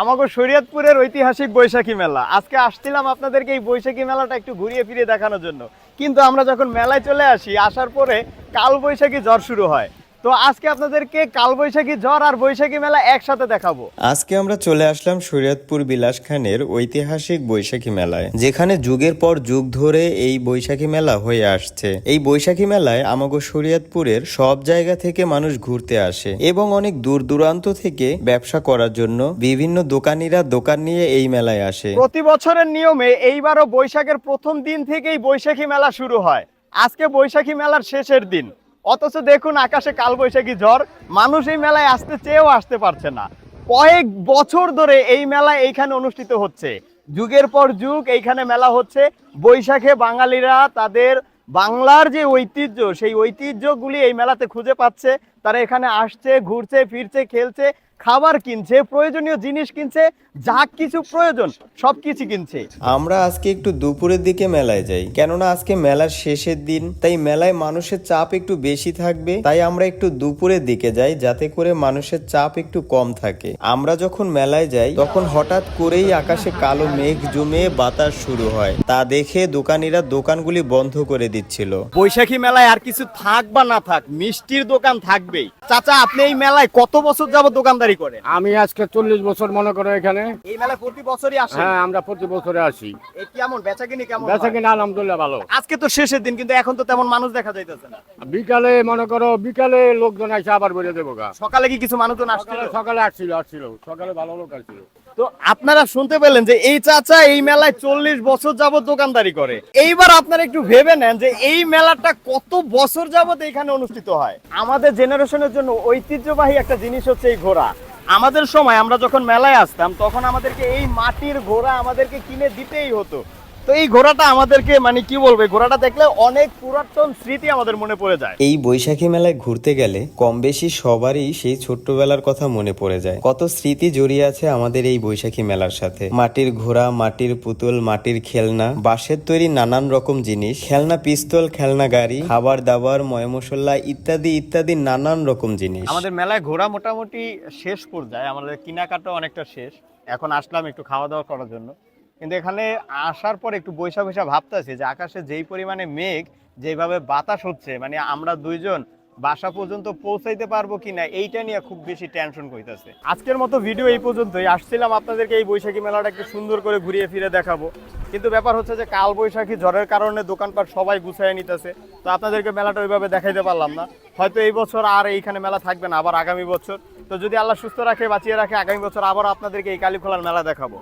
আমাগো শরীয়তপুরের ঐতিহাসিক বৈশাখী মেলা। আজকে আসছিলাম আপনাদেরকে এই বৈশাখী মেলাটা একটু ঘুরিয়ে ফিরিয়ে দেখানোর জন্য। কিন্তু আমরা যখন মেলায় চলে আসি, আসার পরে কাল বৈশাখী জ্বর শুরু হয়। তো আজকে আপনাদেরকে কাল বৈশাখী ঝড় আর বৈশাখী মেলা একসাথে দেখাবো। আজকে আমরা চলে আসলাম শরীয়তপুর বিলাস খানের ঐতিহাসিক বৈশাখী মেলায় যেখানে যুগের পর যুগ ধরে এই বৈশাখী মেলা হয়ে আসছে। এই বৈশাখী মেলায় আমাগো শরীয়তপুরের সব জায়গা থেকে মানুষ ঘুরতে আসে এবং অনেক দূর দূরান্ত থেকে ব্যবসা করার জন্য বিভিন্ন দোকানিরা দোকান নিয়ে এই মেলায় আসে। প্রতি বছরের নিয়মে এইবারও বৈশাখের প্রথম দিন থেকেই বৈশাখী মেলা শুরু হয়। আজকে বৈশাখী মেলার শেষের দিন। অথচ দেখুন আকাশে কালবৈশাখী ঝড়, মানুষ এই মেলায় আসতে চেয়েও আসতে পারছে না। কয়েক বছর ধরে এই মেলা এইখানে অনুষ্ঠিত হচ্ছে। যুগের পর যুগ এইখানে মেলা হচ্ছে। বৈশাখে বাঙালিরা তাদের বাংলার যে ঐতিহ্য, সেই ঐতিহ্যগুলি এই মেলাতে খুঁজে পাচ্ছে। তারা এখানে আসছে, ঘুরছে, ফিরছে, খেলছে। খাবার কিনছে প্রয়োজনীয় জিনিস কিনছে যা কিছু প্রয়োজন সব কিছু কিনছে। আমরা আজকে একটু দুপুরের দিকে মেলায় যাই। কেননা আজকে মেলার শেষের দিন তাই মেলায় মানুষের চাপ একটু বেশি থাকবে। তাই আমরা একটু দুপুরের দিকে যাই যাতে করে মানুষের চাপ একটু কম থাকে। আমরা যখন মেলায় যাই তখন হঠাৎ করেই আকাশে কালো মেঘ জমে বাতাস শুরু হয়। তা দেখে দোকানিরা দোকানগুলি বন্ধ করে দিচ্ছিল। বৈশাখী মেলায় আর কিছু থাক বা না থাক মিষ্টির দোকান থাকবেই। চাচা আপনি এই মেলায় কত বছর যাবত দোকানদারি করেন আমি আজকে চল্লিশ বছর মনে করো এখানে। এই মেলা প্রতি বছরই আসেন? হ্যাঁ আমরা প্রতি বছরে আসি। এ কেমন? বেচা কিনি কেমন বেচা কিনা আলহামদুলিল্লাহ ভালো। আজকে তো শেষের দিন কিন্তু এখন তো তেমন মানুষ দেখা যাইতেছে না। বিকালে মনে করো বিকালে লোকজন আসে আবার বলে দেবো গা। সকালে কি কিছু মানুষজন আসছিল? সকালে সকালে আসছিল আসছিল। সকালে ভালো লোক আসছিল। তো আপনারা শুনতে পেলেন যে এই চাচা এই মেলায় চল্লিশ বছর যাবৎ দোকানদারি করে। এইবার আপনারা একটু ভেবে নেন যে এই মেলাটা কত বছর যাবত এখানে অনুষ্ঠিত হয়। আমাদের জেনারেশনের জন্য ঐতিহ্যবাহী একটা জিনিস হচ্ছে এই ঘোড়া। আমাদের সময় আমরা যখন মেলায় আসতাম, তখন আমাদেরকে এই মাটির ঘোড়া আমাদেরকে কিনে দিতেই হতো। তো এই ঘোড়াটা আমাদেরকে মানে কি বলব ঘোড়াটা দেখলে অনেক পুরাতন স্মৃতি আমাদের মনে পড়ে যায়। এই বৈশাখী মেলায় ঘুরতে গেলে কম বেশি সবারই সেই ছোট্টবেলার কথা মনে পড়ে যায়। কত স্মৃতি জড়িয়ে আছে আমাদের এই বৈশাখী মেলার সাথে। মাটির ঘোড়া মাটির পুতুল মাটির খেলনা বাঁশের তৈরি নানান রকম জিনিস খেলনা পিস্তল খেলনা গাড়ি খাবার দাবার ময় মশলা ইত্যাদি ইত্যাদি নানান রকম জিনিস। আমাদের মেলায় ঘোরা মোটামুটি শেষ পর্যায়ে আমাদের কেনাকাটা অনেকটা শেষ। এখন আসলাম একটু খাওয়া দাওয়া করার জন্য। কিন্তু এখানে আসার পর একটু বৈশা বৈশা ভাবতেছি যে আকাশে যেই পরিমাণে মেঘ, যেভাবে বাতাস হচ্ছে মানে আমরা দুইজন বাসা পর্যন্ত পৌঁছাইতে পারব কিনা, এইটা নিয়ে খুব বেশি টেনশন করতেছে আজকের মতো ভিডিও এই পর্যন্তই। আসছিলাম আপনাদেরকে এই বৈশাখী মেলাটা একটু সুন্দর করে ঘুরিয়ে ফিরে দেখাবো। কিন্তু ব্যাপার হচ্ছে যে কাল বৈশাখী ঝড়ের কারণে দোকানপাট সবাই গুছাই নিতেছে, তো আপনাদেরকে মেলাটা ওইভাবে দেখাইতে পারলাম না। হয়তো এই বছর আর এইখানে মেলা থাকবে না, আবার আগামী বছর। তো যদি আল্লাহ সুস্থ রাখে, বাঁচিয়ে রাখে, আগামী বছর আবার আপনাদেরকে এই কালীখোলার মেলা দেখাবো।